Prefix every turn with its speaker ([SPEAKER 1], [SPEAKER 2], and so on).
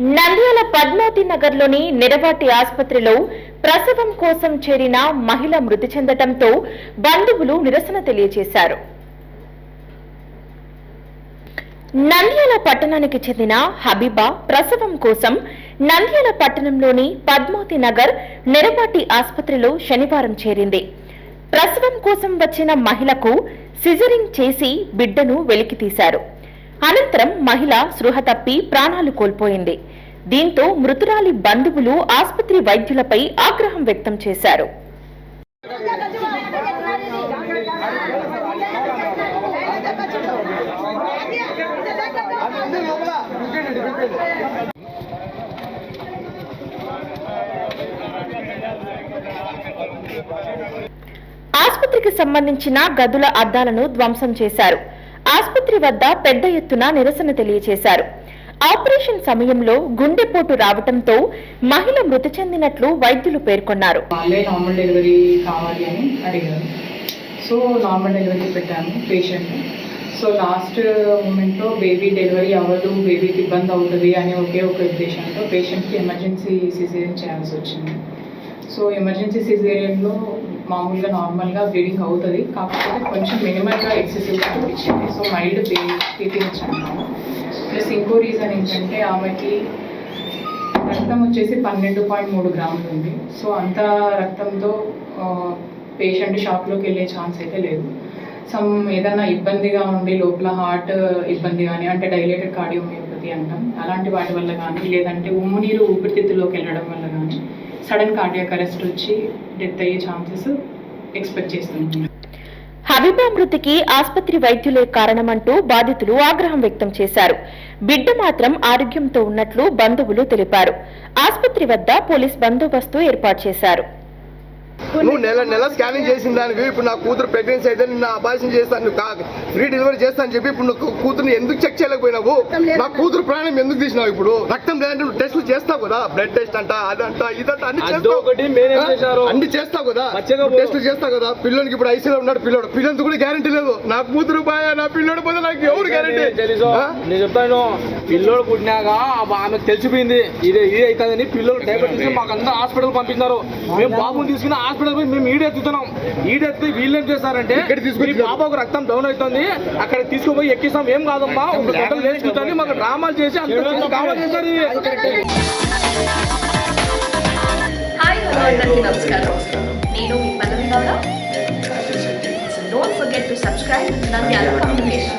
[SPEAKER 1] నంద్యాల పద్మావతి నగర్లోని నిరవాటి ఆసుపత్రిలో ప్రసవం కోసం చేరిన మహిళ మృతి చెందటంతో బంధువులు నిరసన తెలియజేశారు. నంద్యాల పట్టణానికి చెందిన హబీబా ప్రసవం కోసం నంద్యాల పట్టణంలోని పద్మావతి నగర్ నెరపాటి ఆసుపత్రిలో శనివారం చేరింది. ప్రసవం కోసం వచ్చిన మహిళకు సిజరింగ్ చేసి బిడ్డను వెలికితీశారు. అనంతరం మహిళ సృహ తప్పి ప్రాణాలు కోల్పోయింది. దీంతో మృతురాలి బంధువులు ఆసుపత్రి వైద్యులపై ఆగ్రహం వ్యక్తం చేశారు. ఆసుపత్రికి సంబంధించిన గదుల అద్దాలను ధ్వంసం చేశారు. ఆసుపత్రి వద్ద పెద్ద ఎత్తున నిరసన తెలియజేశారు. ఆపరేషన్ సమయంలో గుండెపోటు రావటంతో మహిళ మృతి చెందినట్లు వైద్యులు పేర్కొన్నారు.
[SPEAKER 2] నార్మల్ డెలివరీ కావాలి అని అడిగారు. సో నార్మల్ డెలివరీ పెట్టాను పేషెంట్ సో లాస్ట్ మూమెంట్లో బేబీ డెలివరీ అవ్వదు బేబీకి ఇబ్బంది అవుతుంది అనే ఒకే ఒక ఉద్దేశంతో పేషెంట్కి ఎమర్జెన్సీ సిజేరియన్ చేయాల్సి వచ్చింది. సో ఎమర్జెన్సీ సిజేరియన్లో మామూలుగా నార్మల్గా బ్లీడింగ్ అవుతుంది. కాకపోతే కొంచెం మినిమల్గా ఎక్సెసివ్గా అనిపించింది సో మైల్డ్ పే పీపించాను ప్లస్ ఇంకో రీజన్ ఏంటంటే ఆమెకి రక్తం వచ్చేసి పన్నెండు పాయింట్ మూడు గ్రాములు ఉంది. సో అంత రక్తంతో పేషెంట్ షాప్లోకి వెళ్ళే ఛాన్స్ అయితే లేదు. సమ్ ఏదైనా ఇబ్బందిగా ఉండి లోపల హార్ట్ ఇబ్బంది కానీ అంటే డైలేటెడ్ కార్డియోమయోపతి అంటాం. అలాంటి వాటి వల్ల కానీ లేదంటే ఉమ్ము నీరు ఊపిరితిత్తులోకి వెళ్ళడం వల్ల కానీ సడన్ కార్డియాక్ అరెస్ట్ వచ్చి డెత్ అయ్యే ఛాన్సెస్ ఎక్స్పెక్ట్ చేస్తున్నాం.
[SPEAKER 1] హబీబా మృతికి ఆసుపత్రి వైద్యులే కారణమంటూ బాధితులు ఆగ్రహం వ్యక్తం చేశారు. బిడ్డ మాత్రం ఆరోగ్యంతో ఉన్నట్లు బంధువులు తెలిపారు. ఆసుపత్రి వద్ద పోలీస్ బందోబస్తు ఏర్పాటు చేశారు.
[SPEAKER 3] నువ్వు నెల నెల స్కానింగ్ చేసిన దానికి ఇప్పుడు నా కూతురు ప్రెగ్నెన్సీ అయితే నిన్న అబార్షన్ చేస్తాను. ఫ్రీ డెలివరీ చేస్తా అని చెప్పి ఇప్పుడు నువ్వు కూతురుని ఎందుకు చెక్ చేయలేకపోయినావు? నా కూతురు ప్రాణం ఎందుకు తీసినావు ఇప్పుడు? రక్తం లేదంటే నువ్వు టెస్టులు చేస్తావు కదా? బ్లడ్ టెస్ట్ అంట అదంట ఇదంట అన్ని చేస్తావు? అన్ని చేస్తావు కదా. టెస్టులు చేస్తావు కదా? పిల్లోనికి ఇప్పుడు ఐసీలో ఉన్నాడు పిల్లోడు. పిల్లలతో కూడా గ్యారంటీ లేదు. నా కూతురు బాయా నా పిల్లోడు పోతే నాకు ఎవరు గ్యారంటీ
[SPEAKER 4] తెలుసు నేను చెప్తాను. పిల్లోడు పుట్టినాక ఆ- ఆమెకు తెలిసిపోయింది. ఇదే ఇది అవుతుందని పిల్లోడు డైవర్ట్ తీసుకుని మాకు అందరూ హాస్పిటల్ పంపించినారు మేము బాబుని తీసుకుని హాస్పిటల్ పోయి మేము ఈడెత్తుతున్నాం ఈడెత్తి వీళ్ళు ఏం చేస్తారంటే మీ బాబాకు రక్తం డౌన్ అవుతుంది. అక్కడ తీసుకుపోయి ఎక్కిస్తాం. ఏం కాదమ్మా? ఒక గంటలు లేచుకుంటాను మాకు డ్రామాలు చేసి అంత కావాలి చేశారు
[SPEAKER 5] నమస్కారం. నేను మీ Pallavi Gowda. Don't forget to subscribe Nandyala communication